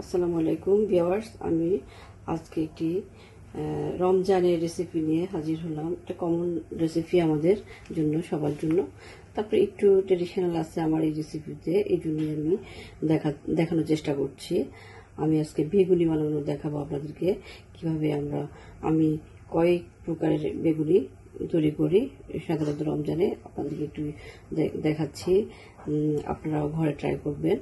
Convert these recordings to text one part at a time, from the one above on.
আসসালামু আলাইকুম ভিওয়ার্স আমি আজকে একটি রমজানের রেসিপি নিয়ে হাজির হলাম। একটা কমন রেসিপি আমাদের জন্য, সবার জন্য। তারপরে একটু ট্রেডিশনাল আছে আমার এই রেসিপিতে এই জন্যই আমি দেখা, দেখানোর চেষ্টা করছি। আমি আজকে বেগুনি বানানো দেখাবো আপনাদেরকে, কীভাবে আমরা, আমি কয়েক প্রকারের বেগুনি তৈরি করি, সাধারণত রমজানে, আপনাদেরকে একটু দেখাচ্ছি। আপনারাও ঘরে ট্রাই করবেন।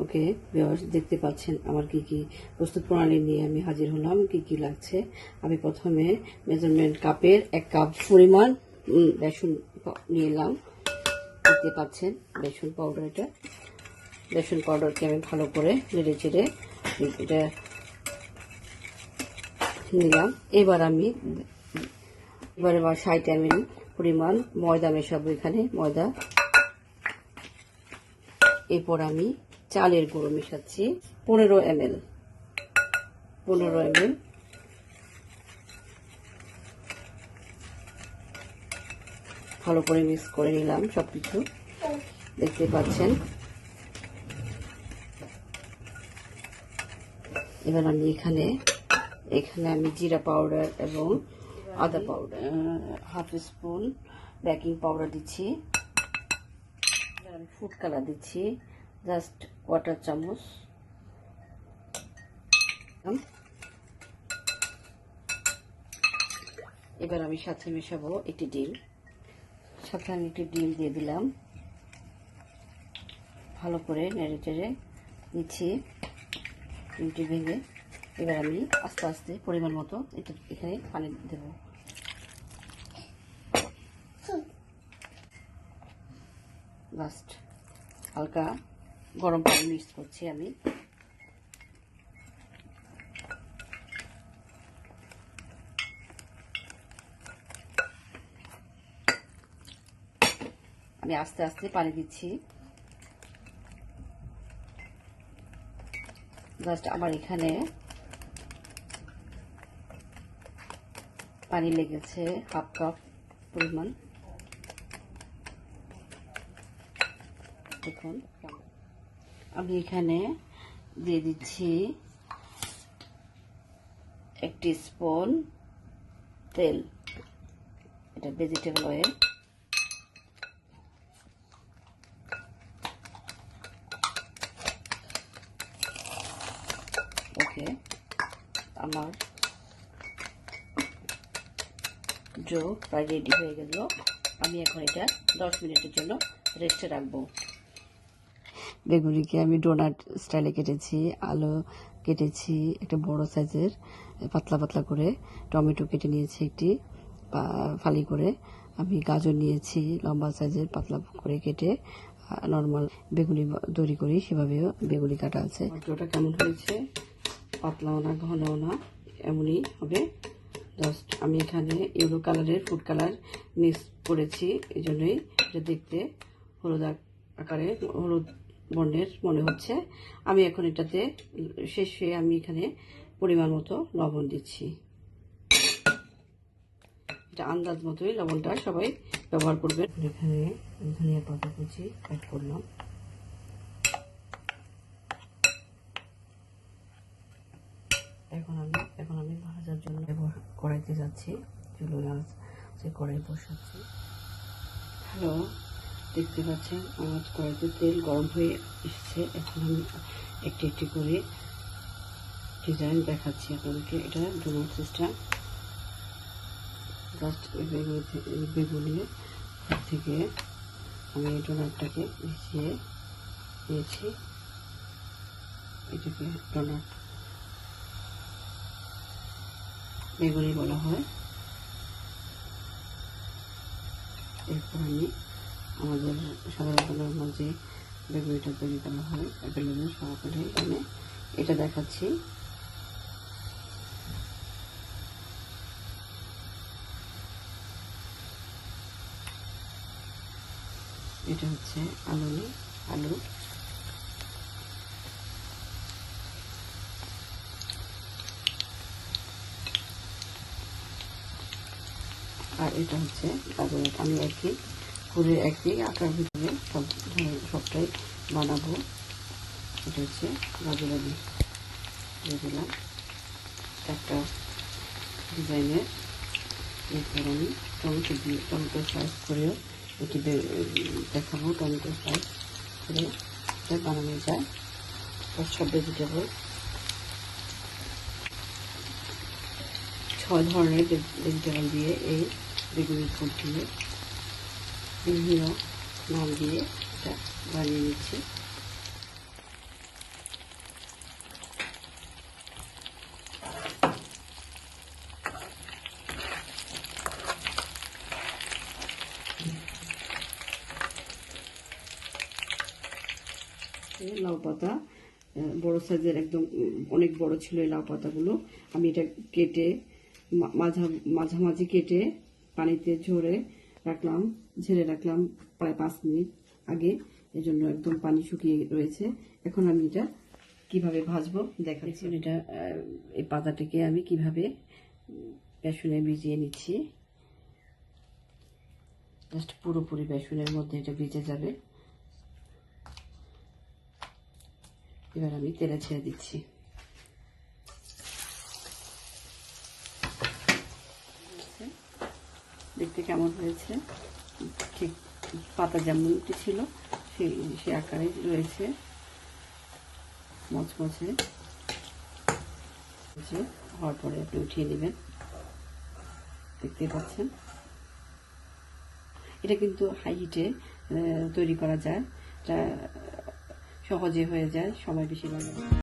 ওকে ভিউয়ার্স দেখতে পাচ্ছেন আমার কি কি প্রস্তুত প্রণালী নিয়ে আমি হাজির হলাম, কি কি লাগছে। আমি প্রথমে মেজারমেন্ট কাপের এক কাপ পরিমাণ বেসন নিয়ে এলাম। দেখতে পাচ্ছেন বেসন পাউডার এটা। বেসন পাউডারকে আমি ভালো করে নেড়ে চেড়ে এটা নিলাম। এবার আমি, এবার আমার ষাট এম পরিমাণ ময়দা মেশাবো এখানে, ময়দা। এরপর আমি চালের গুঁড়ো মেশাচ্ছি, পনেরো এম এল পনেরো এম এল ভালো করে মিক্স করে নিলাম সব কিছু দেখতে পাচ্ছেন। এবার আমি এখানে এখানে আমি জিরা পাউডার এবং আদা powder half spoon baking powder দিচ্ছি। ফুড কালার দিচ্ছি। জাস্ট কোয়াটার চামচ। এবার আমি সাথে মেশাবো একটি ডিম। সাথে আমি একটি ডিম দিয়ে দিলাম। ভালো করে নেড়ে টেড়ে নিচ্ছি ডিমটি ভেঙে। এবার আমি আস্তে আস্তে পরিমাণ মতো এটা এখানে পানি দেবো। লাস্ট, হালকা গরম পানি মিক্স করছি আমি। আমি আস্তে আস্তে পানি দিচ্ছি। জাস্ট আমার এখানে পানি লেগেছে হাফ কাপ পরিমাণ। দেখুন আমি এখানে দিয়ে দিচ্ছি একটি স্পুন তেল, এটা ভেজিটেবল অয়েল ওকে আমার ডো প্রায় রেডি হয়ে গেল। আমি এখন এটা দশ মিনিটের জন্য রেস্টে রাখব। বেগুনিকে আমি ডোনাট স্টাইলে কেটেছি, আলু কেটেছি, একটা বড় সাইজের পাতলা পাতলা করে, টমেটো কেটে নিয়েছি একটি ফালি করে। আমি গাজর নিয়েছি, লম্বা সাইজের পাতলা করে কেটে নর্মাল বেগুনি তৈরি করি, সেভাবেও বেগুনি কাটা আছে। ডোটা কেমন হয়েছে? পাতলাও না, ঘনও না, এমনই হবে। জাস্ট আমি এখানে ইয়েলো কালারের ফুড কালার মিক্স করেছি, এই জন্যই এটা দেখতে হলুদ আকারে, হলুদ বর্ণের মনে হচ্ছে। আমি এখন এটাতে শেষে আমি এখানে পরিমাণ মতো লবণ দিচ্ছি। এটা আন্দাজ মতোই লবণটা সবাই ব্যবহার করবেন। এখানে ধনিয়া পাতা কুচি অ্যাড করলাম। এখন আমি এখন আমি ভাজার জন্য ব্যবহার কড়াইতে যাচ্ছি। চুলো সে কড়াই বসাচ্ছি। হ্যালো। দেখতে পাচ্ছেন আমার কড়াইতে তেল গরম হয়ে এসেছে। এখন আমি একটি একটি করে ডিজাইন দেখাচ্ছি আপনাদেরকে। এটা ডোনাট সিস্টেম জাস্ট বেগুনি বেগুনির থেকে আমি এই ডোনাটটাকে মিশিয়ে দিয়েছি এটাকে ডোনাট বেগুনি বলা হয়। এরপর আমি আমাদের সাধারণত মাঝে বেগুনিটা তৈরি করা হয় অ্যাভেলেবেল সহকারে এখানে এটা দেখাচ্ছি। এটা হচ্ছে আলু আলু। আর এটা হচ্ছে গাজর আমি একই করে একই আটার ভিতরে সব সবটাই বানাবো। এটা হচ্ছে গাজর আলু। দিয়ে দিলাম একটা ডিজাইনের। এরপর আমি টমেটো দিয়ে, টমেটো স্লাইস করেও এটি দেখাবো টমেটো স্লাইস করে এটা বানানো যায়। সব ভেজিটেবল ছয় ধরনের ভেজিটেবল দিয়ে এই বেগুনি ফুল দিয়ে বিভিন্ন নাম দিয়ে এটা বানিয়ে নিচ্ছি। লাউ পাতা বড় সাইজের একদম অনেক বড় ছিল এই লাউ পাতাগুলো। আমি এটা কেটে মাঝামাঝি কেটে পানিতে ঝরে রাখলাম। ঝেড়ে রাখলাম প্রায় পাঁচ মিনিট আগে। এজন্য একদম পানি শুকিয়ে রয়েছে। এখন আমি এটা কীভাবে ভাজবো দেখাচ্ছি। এটা এই পাতাটিকে আমি কীভাবে বেসনে ভিজিয়ে নিচ্ছি। জাস্ট পুরোপুরি বেসনের মধ্যে এটা ভিজে যাবে। এবার আমি তেলে ছেড়ে দিচ্ছি। দেখতে কেমন হয়েছে? ঠিক পাতা যেমনটি ছিল, সেই, সে আকারে রয়েছে। মচমচে। হওয়ার পরে আপনি উঠিয়ে নেবেন। দেখতে পাচ্ছেন। এটা কিন্তু হাই হিটে তৈরি করা যায়। এটা সহজে হয়ে যায়, সময় বেশি লাগে।